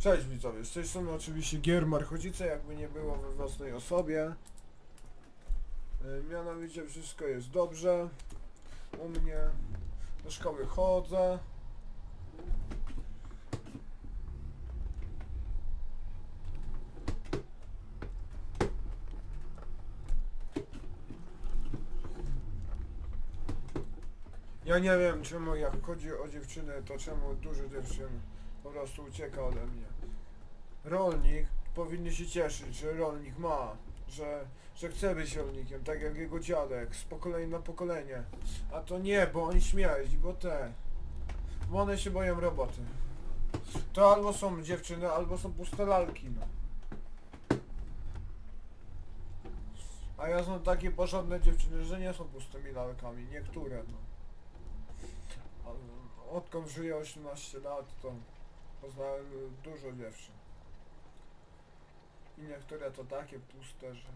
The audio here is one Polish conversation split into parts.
Cześć widzowie, z tej strony oczywiście Gier Marchocice, jakby nie było we własnej osobie. E, Mianowicie wszystko jest dobrze. U mnie do szkoły chodzę. Ja nie wiem czemu jak chodzi o dziewczyny, to czemu dużo dziewczyn po prostu ucieka ode mnie. Rolnik powinny się cieszyć, że rolnik ma, że, że chce być rolnikiem, tak jak jego dziadek, z pokolenia na pokolenie. A to nie, bo on śmierdzi, bo te, bo one się boją roboty. To albo są dziewczyny, albo są puste lalki, no. A ja znam takie porządne dziewczyny, że nie są pustymi lalkami, niektóre, no. Odkąd żyję 18 lat, to poznałem dużo dziewczyn. I niektóre to takie puste, że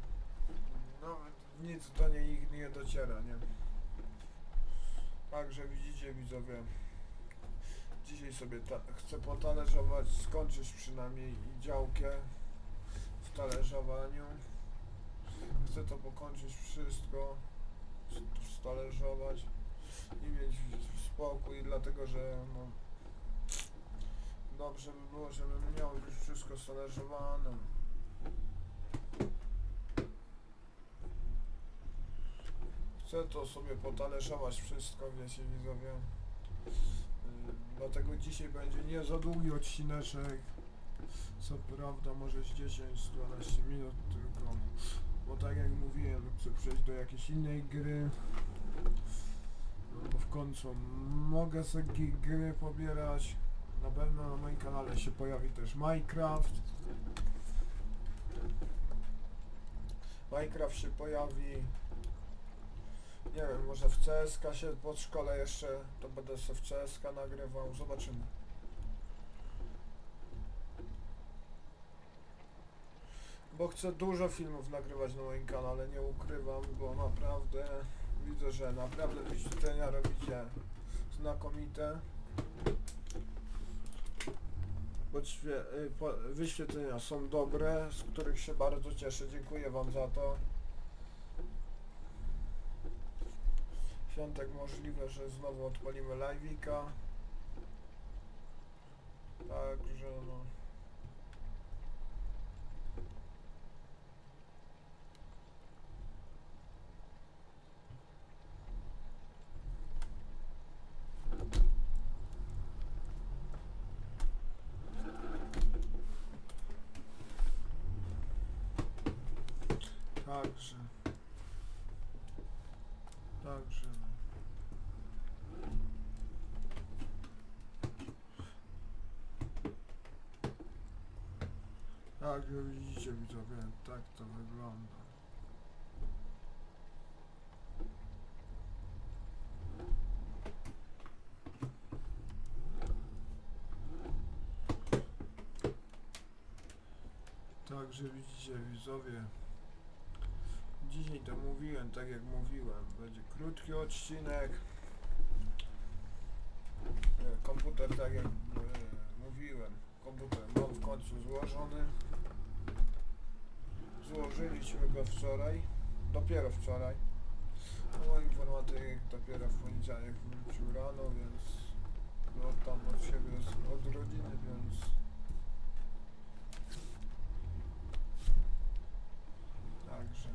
nawet nic do niej nie dociera, nie? Także widzicie widzowie, dzisiaj sobie chcę potalerzować, skończyć przynajmniej działkę w talerzowaniu. Chcę to pokończyć wszystko, stalerzować i mieć spokój, dlatego że no, dobrze by było, żebym miał już wszystko stalerzowane. Chcę to sobie potalerzować wszystko, wiecie widzowie. Yy, Dlatego dzisiaj będzie nie za długi odcineczek. Co prawda może z 10-12 minut tylko. Bo tak jak mówiłem, chcę przejść do jakiejś innej gry. No bo w końcu mogę sobie gry pobierać. Na pewno na moim kanale się pojawi też Minecraft. Minecraft się pojawi. Nie wiem, może w CSK się pod szkole jeszcze, to będę sobie w CSK nagrywał, zobaczymy. Bo chcę dużo filmów nagrywać na moim kanale, nie ukrywam, bo naprawdę widzę, że naprawdę wyświetlenia robicie znakomite. Podświe- y, wyświetlenia są dobre, z których się bardzo cieszę, dziękuję wam za to. W piątek możliwe, że znowu odpalimy live'ika. Także no. Także. Także. no. Tak, jak widzicie widzowie, tak to wygląda. Także widzicie widzowie, dzisiaj to mówiłem, tak jak mówiłem, będzie krótki odcinek. E, Komputer, tak jak e, mówiłem, komputer mam w końcu złożony. Złożyliśmy go wczoraj, dopiero wczoraj. No, informatyk dopiero w poniedziałek wrócił rano, więc no tam od siebie, od rodziny, więc także.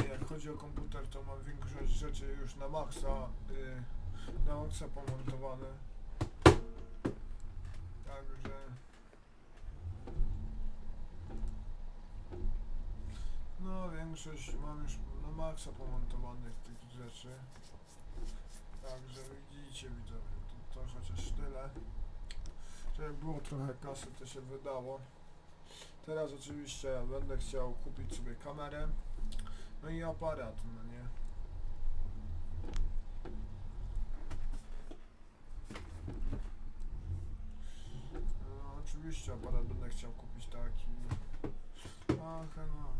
A Jak chodzi o komputer, to mam większość rzeczy już na maksa, y, na maksa pomontowane. Także... No, większość mam już na maksa pomontowanych tych rzeczy. Także widzicie widzowie, to, to chociaż tyle. Żeby było trochę kasy, to się wydało. Teraz oczywiście będę chciał kupić sobie kamerę. No i aparat, no nie. oczywiście aparat będę chciał kupić taki. Ach, no.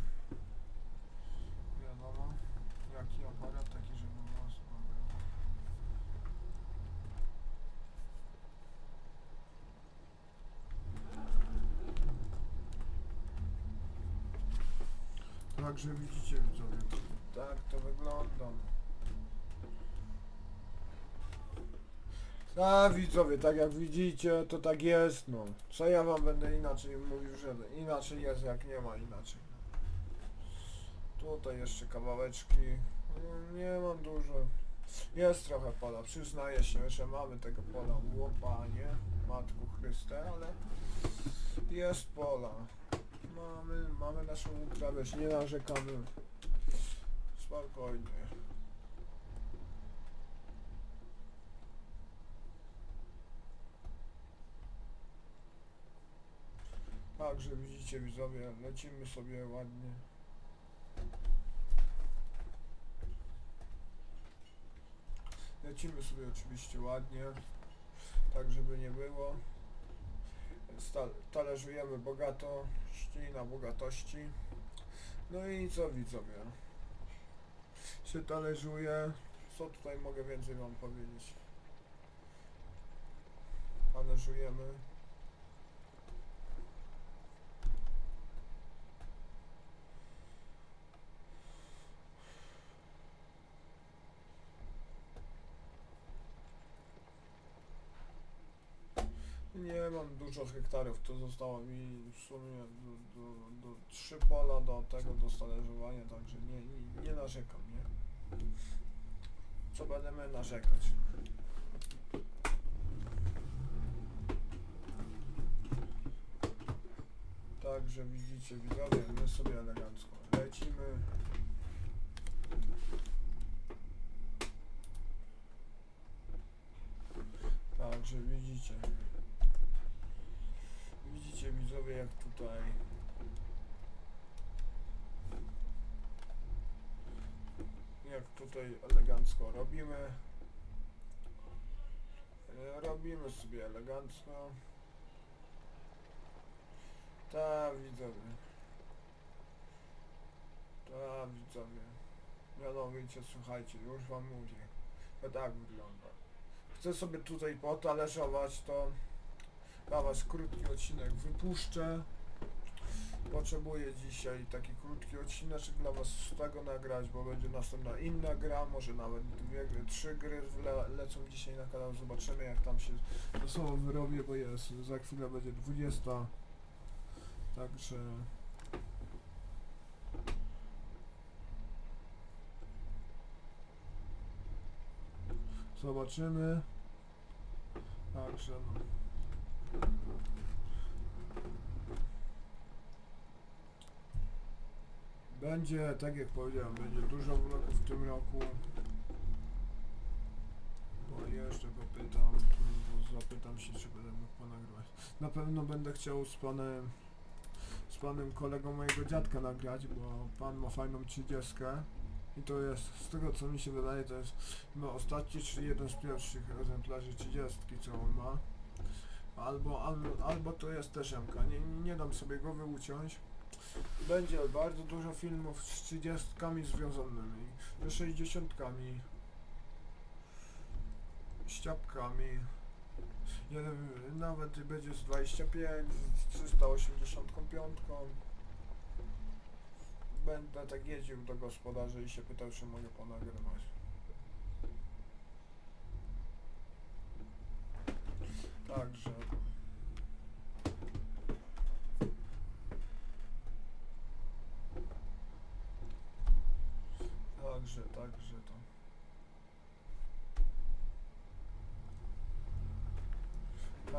Wiadomo. No, no. Jaki aparat, taki, żeby mocno było. Także widzicie widzowie, tak to wygląda. A widzowie, tak jak widzicie, to tak jest, no. Co ja wam będę inaczej mówił, że inaczej jest, jak nie ma inaczej. Tutaj jeszcze kawałeczki. Nie mam dużo. Jest trochę pola, przyznaję się, że mamy tego pola łopanie, Matku Chryste, ale jest pola. Mamy, mamy naszą uprawę, nie narzekamy. Spokojnie. Także widzicie widzowie, lecimy sobie ładnie. Lecimy sobie oczywiście ładnie, tak żeby nie było. Talerzujemy bogato, ślina bogatości. No i co widzowie? Się talerzuje. Co tutaj mogę więcej wam powiedzieć? Talerzujemy. Nie mam dużo hektarów, to zostało mi w sumie do, do, do trzy pola do tego, do talerzowania, także nie, nie, nie narzekam, nie? Co będziemy narzekać? Także widzicie widzowie, my sobie elegancko lecimy. Także widzicie. Widzicie widzowie jak tutaj. Jak tutaj elegancko robimy. E, robimy sobie elegancko. Ta widzowie. Ta widzowie. Mianowicie słuchajcie już wam mówię. To tak wygląda. Chcę sobie tutaj potalerzować to dla was krótki odcinek wypuszczę. Potrzebuję dzisiaj taki krótki odcinek dla was z tego nagrać, bo będzie następna inna gra, może nawet dwie gry, trzy gry le lecą dzisiaj na kanał, zobaczymy jak tam się ze sobą wyrobię, bo jest, za chwilę będzie 20. Także... Zobaczymy. Także no. Będzie, tak jak powiedziałem, będzie dużo vlogów w tym roku. Bo jeszcze go pytam, bo zapytam się, czy będę mógł ponagrywać. Na pewno będę chciał z panem, z panem kolegą mojego dziadka nagrać, bo pan ma fajną 30 i to jest, z tego co mi się wydaje, to jest chyba ostatni, czyli jeden z pierwszych egzemplarzy 30, co on ma. Albo, albo, albo to jest też MK, nie, nie dam sobie go wyuciąć. Będzie bardzo dużo filmów z 30 związanymi, ze 60, ściapkami. Jeden, nawet będzie z 25, z 385. Będę tak jeździł do gospodarzy i się pytał, czy mogę ponagrywać. Także także to.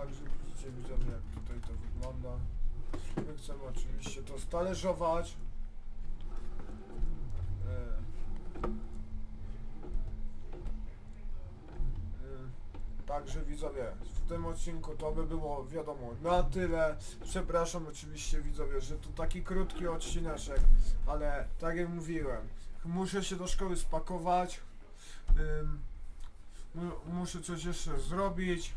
Także widzicie widzowie jak tutaj to wygląda. My chcemy oczywiście to stalerzować. E, e, Także widzowie, w tym odcinku to by było wiadomo na tyle. Przepraszam oczywiście widzowie, że to taki krótki odcineczek, ale tak jak mówiłem, muszę się do szkoły spakować. Muszę coś jeszcze zrobić.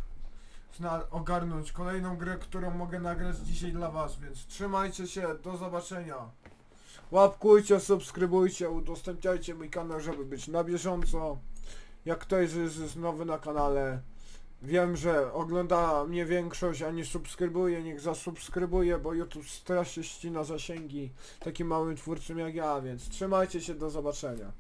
Ogarnąć kolejną grę, którą mogę nagrać dzisiaj dla was, więc trzymajcie się, do zobaczenia. Łapkujcie, subskrybujcie, udostępniajcie mój kanał, żeby być na bieżąco. Jak ktoś jest, jest nowy na kanale, Wiem, że ogląda mnie większość, a nie subskrybuje, niech zasubskrybuje, bo YouTube strasznie ścina zasięgi takim małym twórcom jak ja, więc trzymajcie się, do zobaczenia.